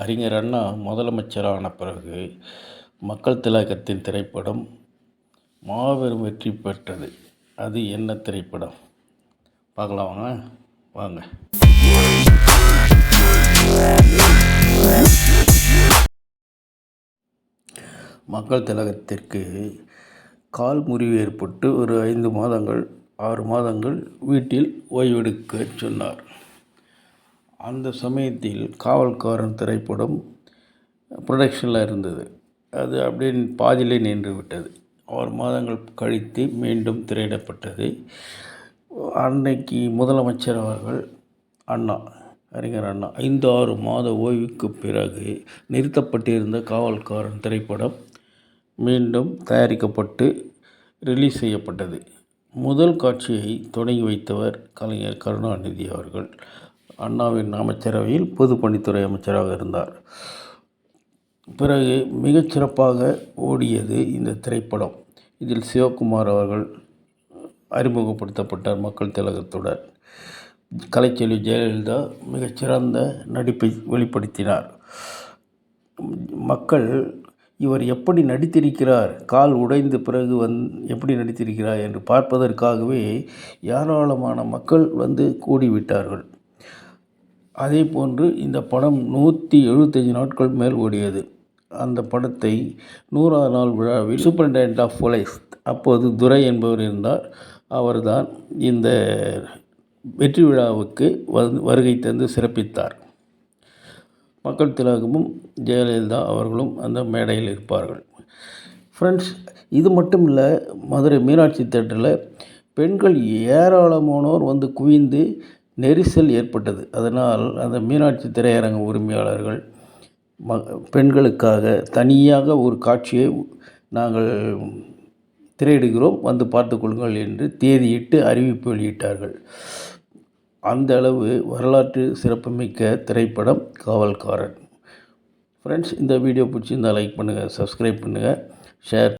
அறிஞர் அண்ணா முதலமைச்சரான பிறகு மக்கள் திலகத்தின் திரைப்படம் மாபெரும் வெற்றி பெற்றது. அது என்ன திரைப்படம்? பார்க்கலாம் வாங்க. வாங்க. மக்கள் திலகத்திற்கு கால் முறிவு ஏற்பட்டு ஒரு ஐந்து மாதங்கள் ஆறு மாதங்கள் வீட்டில் ஓய்வெடுக்க சொன்னார். அந்த சமயத்தில் காவல்காரன் திரைப்படம் ப்ரொடக்ஷனில் இருந்தது. அது அப்படியே பாதியிலே நின்று விட்டது. ஆறு மாதங்கள் கழித்து மீண்டும் திரையிடப்பட்டது. அன்னைக்கு முதலமைச்சர் அவர்கள் அண்ணா அறிஞர் அண்ணா ஐந்து ஆறு மாத ஓய்வுக்கு பிறகு நிறுத்தப்பட்டிருந்த காவல்காரன் திரைப்படம் மீண்டும் தயாரிக்கப்பட்டு ரிலீஸ் செய்யப்பட்டது. முதல் காட்சியை தொடங்கி வைத்தவர் கலைஞர் கருணாநிதி அவர்கள். அண்ணாவின் அமைச்சரவையில் பொதுப்பணித்துறை அமைச்சராக இருந்தார். பிறகு மிகச்சிறப்பாக ஓடியது இந்த திரைப்படம். இதில் சிவகுமார் அவர்கள் அறிமுகப்படுத்தப்பட்டார் மக்கள் திலகத்துடன். கலைச்செல்வி ஜெயலலிதா மிகச்சிறந்த நடிப்பை வெளிப்படுத்தினார். மக்கள் இவர் எப்படி நடித்திருக்கிறார்? கால் உடைந்த பிறகு வந் எப்படி நடித்திருக்கிறார்? என்று பார்ப்பதற்காகவே ஏராளமான மக்கள் வந்து கூடிவிட்டார்கள். அதே போன்று இந்த படம் நூற்றி எழுபத்தஞ்சி நாட்கள் மேல் ஓடியது. அந்த படத்தை நூறாவது நாள் விழாவில் சூப்பரிண்டென்டென்ட் ஆஃப் போலீஸ் அப்போது துரை என்பவர் இருந்தார். அவர்தான் இந்த வெற்றி விழாவுக்கு வந்து வருகை தந்து சிறப்பித்தார். மக்கள் திலகமும் ஜெயலலிதா அவர்களும் அந்த மேடையில் இருப்பார்கள். ஃப்ரெண்ட்ஸ் இது மட்டும் இல்லை மதுரை மீனாட்சி தேட்டரில் பெண்கள் ஏராளமானோர் வந்து குவிந்து நெரிசல் ஏற்பட்டது. அதனால் அந்த மீனாட்சி திரையரங்க உரிமையாளர்கள் ம பெண்களுக்காக தனியாக ஒரு காட்சியை நாங்கள் திரையிடுகிறோம். வந்து பார்த்துக்கொள்ளுங்கள் என்று தேதியிட்டு அறிவிப்பு வெளியிட்டார்கள். அந்த அளவு வரலாற்று சிறப்புமிக்க திரைப்படம் காவல்காரன். ஃப்ரெண்ட்ஸ் இந்த வீடியோ பிடிச்சிருந்தால் லைக் பண்ணுங்கள் சப்ஸ்கிரைப் பண்ணுங்கள் ஷேர்